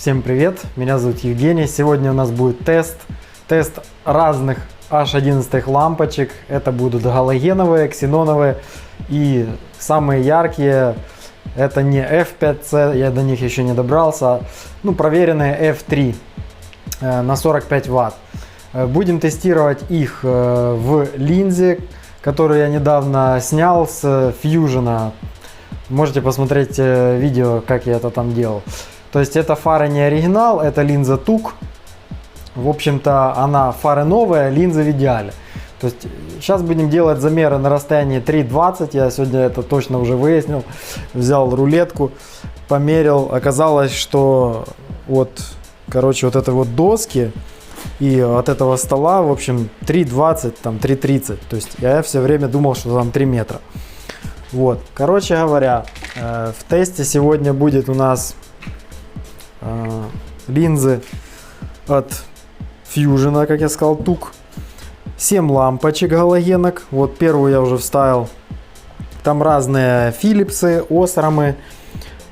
Всем привет, меня зовут Евгений. Сегодня у нас будет тест, тест разных H11 лампочек. Это будут галогеновые, ксеноновые и самые яркие. Это не F5C, я до них еще не добрался. Ну, проверенные F3 э, на 45 ватт. Э, Будем тестировать их э, в линзе, которую я недавно снял с Fusion. Можете посмотреть видео, как я это там делал. То есть это фара не оригинал, это линза Тук. В общем-то, она фара новая, линза в идеале. То есть сейчас будем делать замеры на расстоянии 3,20. Я сегодня это точно уже выяснил. Взял рулетку, померил. Оказалось, что вот, короче, вот этой вот доски и от этого стола, в общем, 3,20, там 3,30. То есть я все время думал, что там 3 метра. Вот, короче говоря, э, в тесте сегодня будет у нас э, линзы от Fusion, как я сказал, тук. 7 лампочек галогенок. Вот первую я уже вставил. Там разные Philips'ы, Осрамы.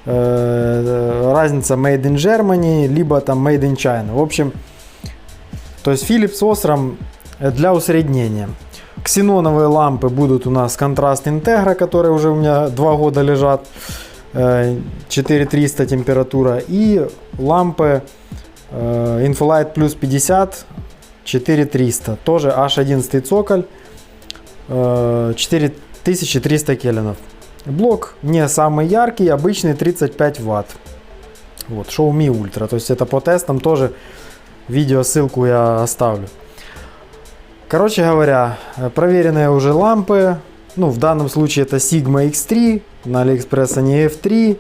Э, разница Made in Germany, либо там Made in China. В общем, то есть Philips Osram для усреднения. Ксеноновые лампы будут у нас контраст Integra, которые уже у меня 2 года лежат. 4300 температура. И лампы э, Infolight Plus 50 4300. Тоже H11 цоколь. э, 4300 кельвинов. Блок не самый яркий, обычный 35 ватт. Вот, Xiaomi Ultra. То есть это по тестам тоже видео ссылку я оставлю. Короче говоря, э, проверенные уже лампы. Ну, в данном случае это Sigma X3, на AliExpress они F3,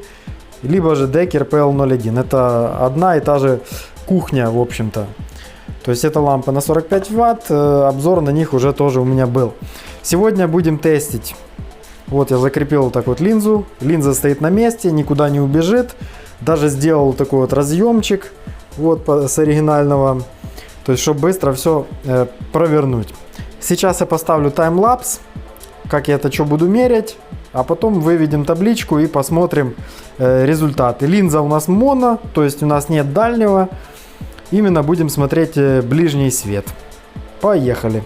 либо же Decker PL01. Это одна и та же кухня, в общем-то. То есть это лампа на 45 ватт, э, обзор на них уже тоже у меня был. Сегодня будем тестить. Вот я закрепил вот так вот линзу. Линза стоит на месте, никуда не убежит. Даже сделал такой вот разъемчик вот с оригинального. То есть, чтобы быстро все э, провернуть. Сейчас я поставлю таймлапс, как я это что буду мерять. А потом выведем табличку и посмотрим э, результаты. Линза у нас моно, то есть у нас нет дальнего. Именно будем смотреть э, ближний свет. Поехали.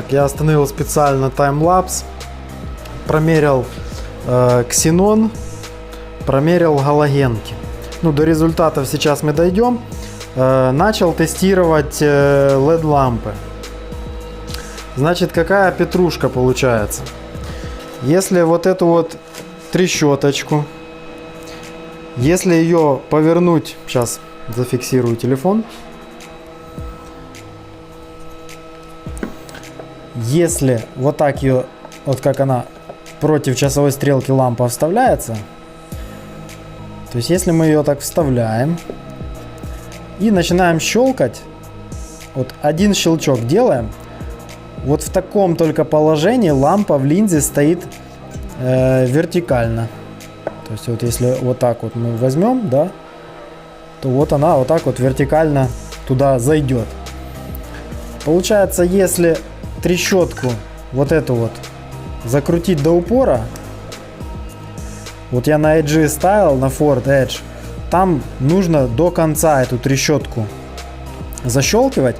Так, я остановил специально таймлапс, промерил э, ксенон, промерил галогенки. Ну, до результатов сейчас мы дойдем. Э, начал тестировать э, LED лампы. Значит, какая петрушка получается? Если вот эту вот трещоточку, если ее повернуть, сейчас зафиксирую телефон. Если вот так ее, вот как она против часовой стрелки лампа вставляется, то есть если мы ее так вставляем и начинаем щелкать, вот один щелчок делаем, вот в таком только положении лампа в линзе стоит э, вертикально. То есть вот если вот так вот мы возьмем, да, то вот она вот так вот вертикально туда зайдет. Получается, если трещотку вот эту вот закрутить до упора, вот я на Edge ставил, на Ford Edge, там нужно до конца эту трещотку защелкивать,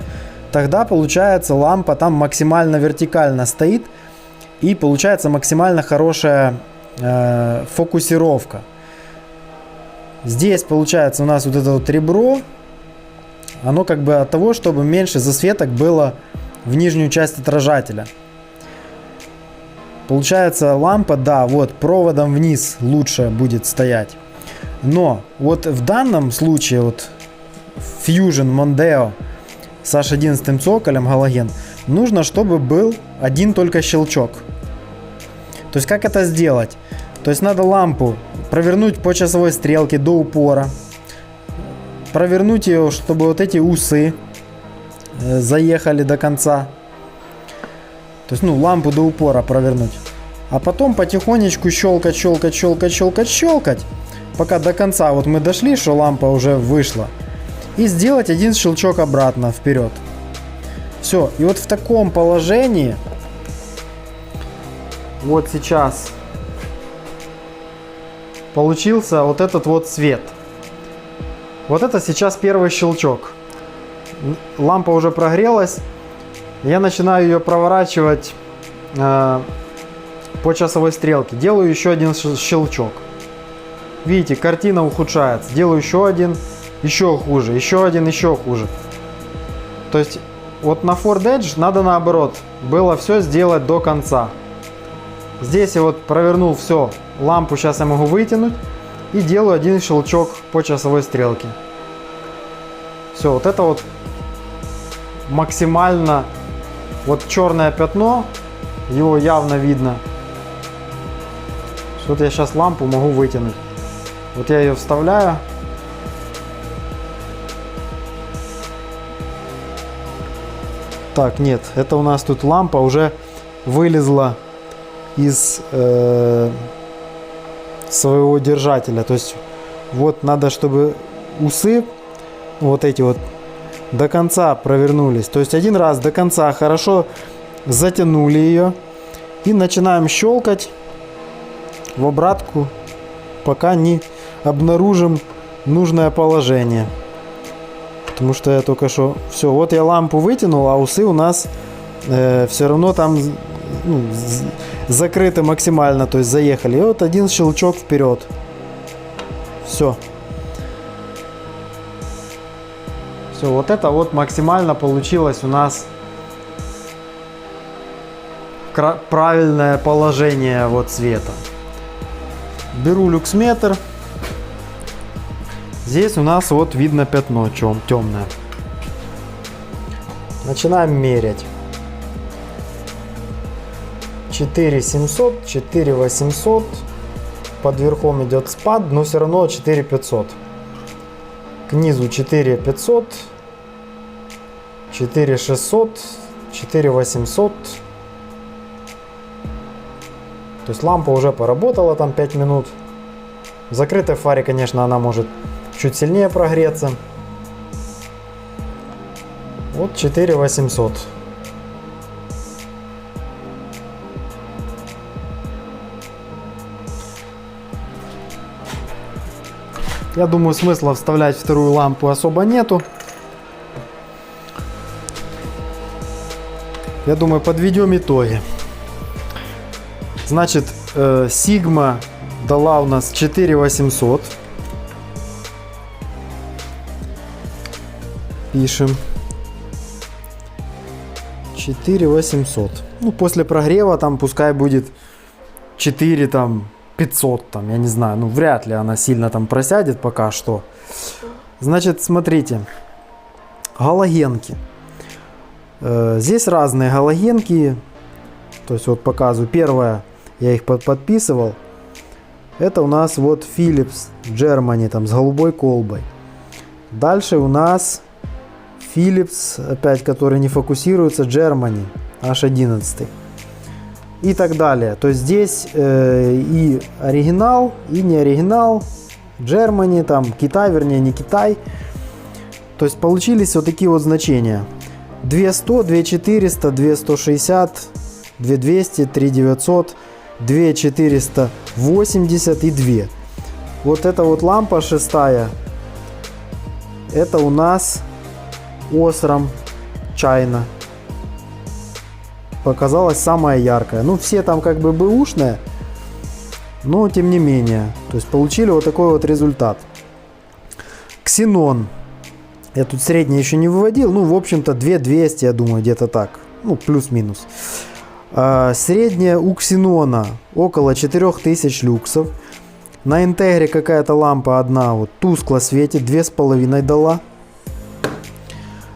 тогда получается лампа там максимально вертикально стоит и получается максимально хорошая э, фокусировка. Здесь получается у нас вот это вот ребро, оно как бы от того, чтобы меньше засветок было в нижнюю часть отражателя. Получается лампа, да, вот проводом вниз лучше будет стоять. Но вот в данном случае вот Fusion Mondeo с H11 цоколем галоген нужно, чтобы был один только щелчок. То есть как это сделать? То есть надо лампу провернуть по часовой стрелке до упора, провернуть ее, чтобы вот эти усы заехали до конца. То есть, ну, лампу до упора провернуть. А потом потихонечку щелкать, щелкать, щелкать, щелкать, щелкать, пока до конца вот мы дошли, что лампа уже вышла. И сделать один щелчок обратно, вперед. Все, и вот в таком положении, вот сейчас получился вот этот вот цвет. Вот это сейчас первый щелчок. Лампа уже прогрелась. Я начинаю ее проворачивать э, по часовой стрелке. Делаю еще один щелчок. Видите, картина ухудшается. Делаю еще один, еще хуже, еще один, еще хуже. То есть вот на Ford Edge надо наоборот. Было все сделать до конца. Здесь я вот провернул все. Лампу сейчас я могу вытянуть. И делаю один щелчок по часовой стрелке. Все, вот это вот максимально вот черное пятно, его явно видно. Вот я сейчас лампу могу вытянуть. Вот я ее вставляю. Так, нет, это у нас тут лампа уже вылезла из э, своего держателя. То есть вот надо, чтобы усы вот эти вот до конца провернулись. То есть один раз до конца хорошо затянули ее и начинаем щелкать в обратку, пока не обнаружим нужное положение. Потому что я только что... Все, вот я лампу вытянул, а усы у нас э, все равно там ну, закрыты максимально, то есть заехали. И вот один щелчок вперед. Все. Все, вот это вот максимально получилось у нас правильное положение вот цвета. Беру люксметр. Здесь у нас вот видно пятно чем темное. Начинаем мерять. 4700, 4800. Под верхом идет спад, но все равно 4500. К низу 4500. 4600. 4800. То есть лампа уже поработала там 5 минут. В закрытой фаре, конечно, она может чуть сильнее прогреться. Вот 4800. Я думаю, смысла вставлять вторую лампу особо нету. Я думаю, подведем итоги. Значит, э, Sigma дала у нас 4800. Пишем. 4800. Ну, после прогрева там пускай будет 4 там 500 там, я не знаю, ну вряд ли она сильно там просядет пока что. Значит, смотрите, галогенки. Э, здесь разные галогенки, то есть вот показываю. Первая я их подписывал. Это у нас вот Philips Germany там с голубой колбой. Дальше у нас Philips, опять который не фокусируется, Germany H11. И так далее. То есть здесь э, и оригинал, и не оригинал. Germany, там Китай, вернее не Китай. То есть получились вот такие вот значения. 200, 2400, 2160, 2200, 3900. 2480 и 2. Вот эта вот лампа шестая, это у нас Осрам Чайна. Показалась самая яркая. Ну, все там как бы бэушные, но тем не менее. То есть получили вот такой вот результат. Ксенон. Я тут средний еще не выводил. Ну, в общем-то, 2200, я думаю, где-то так. Ну, плюс-минус. А, средняя у ксенона около 4000 люксов. На интегре какая-то лампа одна вот тускло светит, две с половиной дала.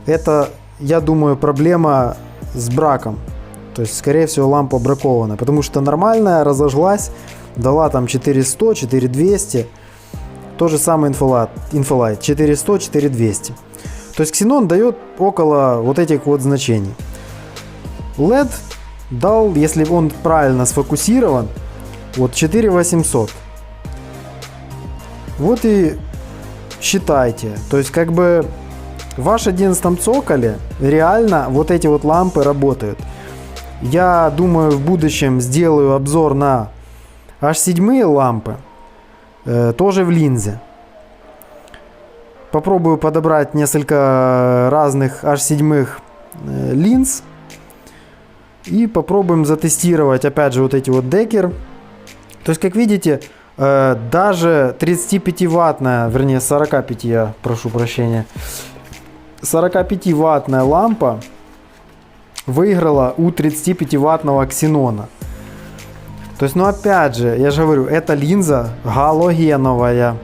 Это, я думаю, проблема с браком. То есть, скорее всего, лампа бракована. Потому что нормальная разожглась, дала там 4100, 4200. То же самое Infolight, Infolight 400, 4200. То есть Xenon дает около вот этих вот значений. LED дал, если он правильно сфокусирован, вот 4800. Вот и считайте. То есть как бы в ваш 11 цоколе реально вот эти вот лампы работают. Я думаю в будущем сделаю обзор на H7 лампы. Э, тоже в линзе. Попробую подобрать несколько разных H7 э, линз. И попробуем затестировать опять же вот эти вот декер. То есть как видите, э, даже 35 ваттная, вернее 45 я прошу прощения, 45 ваттная лампа выиграла у 35 ваттного ксенона. То есть, ну опять же, я же говорю, эта линза галогеновая.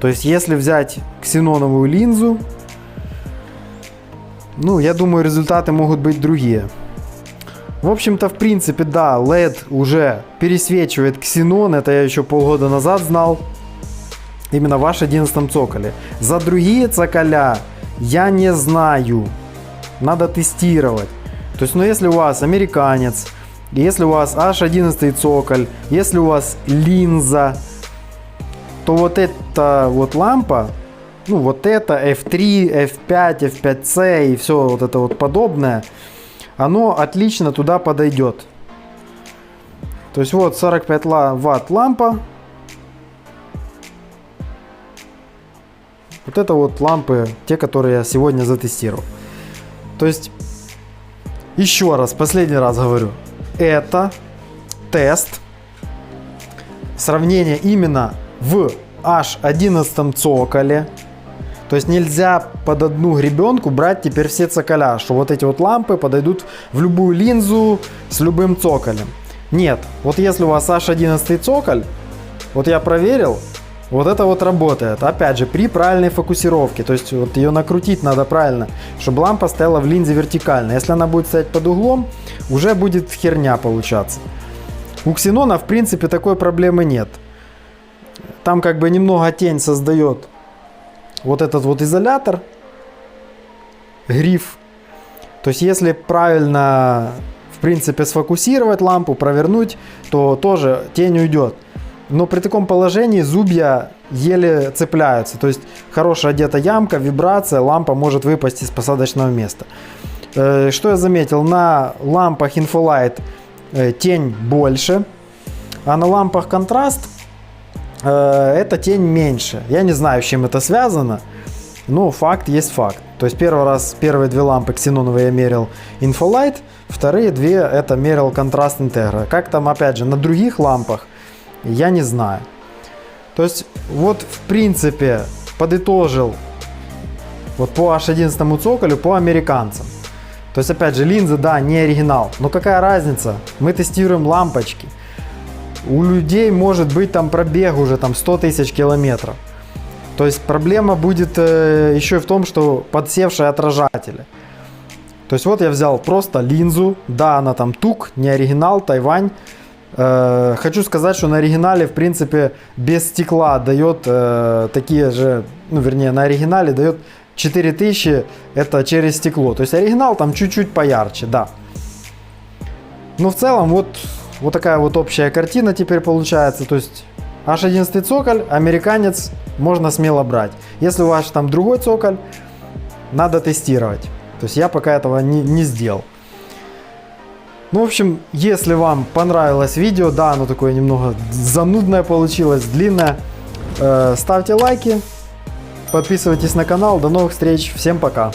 То есть, если взять ксеноновую линзу, ну, я думаю, результаты могут быть другие. В общем-то, в принципе, да, LED уже пересвечивает ксенон, это я еще полгода назад знал. Именно в H11 цоколе. За другие цоколя я не знаю. Надо тестировать. То есть, ну, если у вас американец, если у вас H11 цоколь, если у вас линза, то вот эта вот лампа, ну вот это F3, F5, F5C и все вот это вот подобное, оно отлично туда подойдет. То есть вот 45 ватт лампа. Вот это вот лампы, те, которые я сегодня затестировал. То есть, еще раз, последний раз говорю, это тест сравнения именно в H11 цоколе. То есть нельзя под одну гребенку брать теперь все цоколя, что вот эти вот лампы подойдут в любую линзу с любым цоколем. Нет, вот если у вас H11 цоколь, вот я проверил, вот это вот работает. Опять же, при правильной фокусировке. То есть вот ее накрутить надо правильно, чтобы лампа стояла в линзе вертикально. Если она будет стоять под углом, уже будет херня получаться. У ксенона, в принципе, такой проблемы нет. Там как бы немного тень создает вот этот вот изолятор, гриф. То есть если правильно, в принципе, сфокусировать лампу, провернуть, то тоже тень уйдет. Но при таком положении зубья еле цепляются. То есть хорошая одета ямка, вибрация, лампа может выпасть из посадочного места. Э, что я заметил? На лампах Infolight э, тень больше, а на лампах контраст э, эта тень меньше. Я не знаю, с чем это связано, но факт есть факт. То есть первый раз, первые две лампы ксеноновые я мерил Infolight, вторые две это мерил контраст Integra. Как там, опять же, на других лампах я не знаю. То есть вот в принципе подытожил вот по H11 цоколю по американцам. То есть опять же линзы, да, не оригинал. Но какая разница? Мы тестируем лампочки. У людей может быть там пробег уже там 100 тысяч километров. То есть проблема будет э, еще и в том, что подсевшие отражатели. То есть вот я взял просто линзу, да, она там тук, не оригинал, Тайвань. Э, хочу сказать, что на оригинале, в принципе, без стекла дает э, такие же, ну, вернее, на оригинале дает 4000, это через стекло. То есть оригинал там чуть-чуть поярче, да. Но в целом вот, вот такая вот общая картина теперь получается. То есть H11 цоколь, американец, можно смело брать. Если у вас там другой цоколь, надо тестировать. То есть я пока этого не, не сделал. Ну, в общем, если вам понравилось видео, да, оно такое немного занудное получилось, длинное, э, ставьте лайки, подписывайтесь на канал. До новых встреч, всем пока!